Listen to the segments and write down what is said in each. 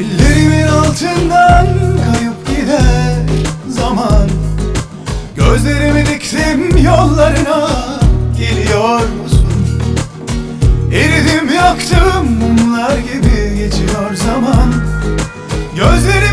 Ellerimin altından kayıp gider zaman Gözlerimi diktim yollarına Geliyor musun? Eridim yaktım mumlar gibi geçiyor zaman Gözlerimi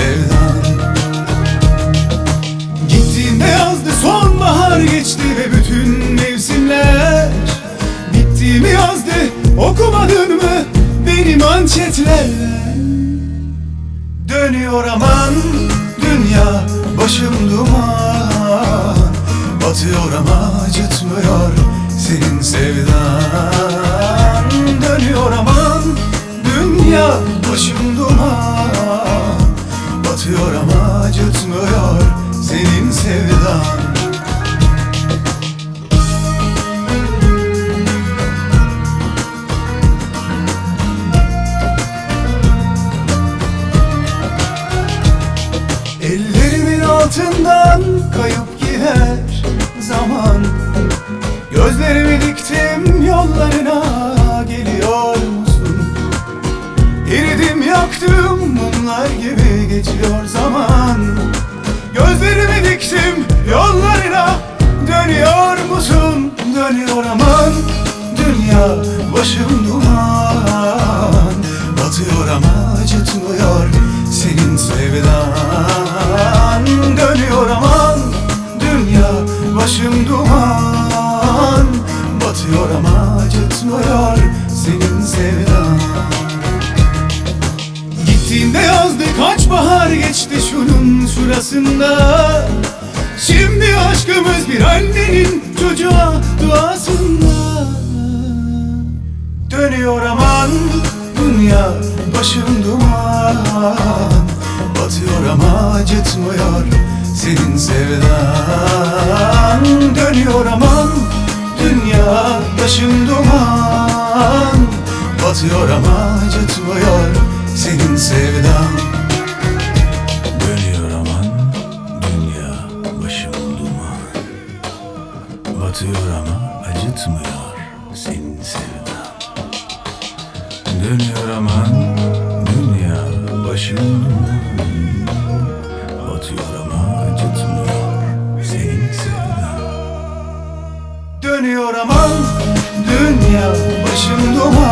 Sevdan. Gittiğinde yazdı? Sonbahar geçti ve bütün mevsimler. Bitti mi yazdı? Okumadın mı? Benim anketler Dönüyor aman dünya başım duman. Batıyor ama acıtmıyor senin sevdan altından kayıp gider zaman Gözlerimi diktim yollarına geliyor musun? Eridim yaktım mumlar gibi geçiyor zaman Gözlerimi diktim yollarına Dönüyor musun? Dönüyor aman Dünya başım duman Gittiğinde yazdı kaç bahar geçti şunun şurasında. Şimdi aşkımız bir annenin çocuğa duasında. Dönüyor aman dünya başım duman. Batıyor ama acıtmıyor senin sevdan. Dönüyor aman dünya başım duman. Batıyor ama acıtmıyor Batıyor ama acıtmıyor senin sevdan Dönüyor aman dünya başım Batıyor ama acıtmıyor senin sevdan Dönüyor aman dünya başım duman